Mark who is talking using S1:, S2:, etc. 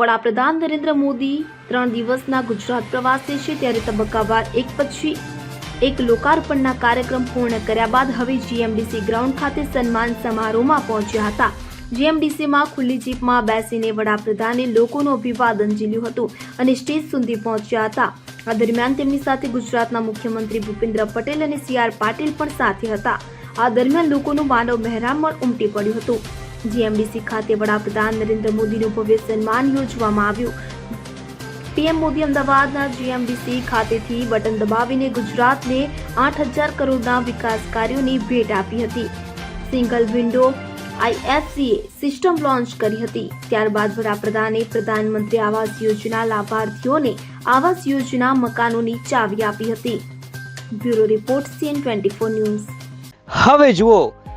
S1: વડાપ્રધાન નરેન્દ્ર મોદી ત્રણ દિવસના ગુજરાત પ્રવાસે છે ત્યારે તબક્કાવાર એક પછી એક લોકાર્પણના કાર્યક્રમ પૂર્ણ કર્યા બાદ હવે જીએમડીસી ગ્રાઉન્ડ ખાતે સન્માન સમારોહમાં પહોંચ્યા હતા. જીએમડીસીમાં ખુલ્લી જીપમાં બેસીને વડાપ્રધાને લોકોનું અભિવાદન ઝીલ્યું હતું અને સ્ટેજ સુધી પહોંચ્યા હતા. આ દરમિયાન તેમની સાથે ગુજરાતના મુખ્યમંત્રી ભૂપેન્દ્ર પટેલ અને સી આર પાટીલ પણ સાથે હતા. આ દરમિયાન લોકોનું માનવ મહેરામણ ઉમટી પડ્યું હતું. જીએમડીસી ખાતે વડાપ્રધાન નરેન્દ્ર મોદીનું ભવ્ય સન્માન યોજવામાં આવ્યું. પીએમ મોદી અમદાવાદના જીએમડીસી ખાતેથી બટન દબાવીને ગુજરાતને આઠ હજાર કરોડના વિકાસ કાર્યોની ભેટ આપી હતી. Single window IFCA system launch કરી હતી. ત્યારબાદ વડાપ્રધાને પ્રધાનમંત્રી આવાસ યોજના લાભાર્થીઓને આવાસ યોજના મકાનોની ચાવી આપી હતી. Bureau report CN twenty news.
S2: હવે જુઓ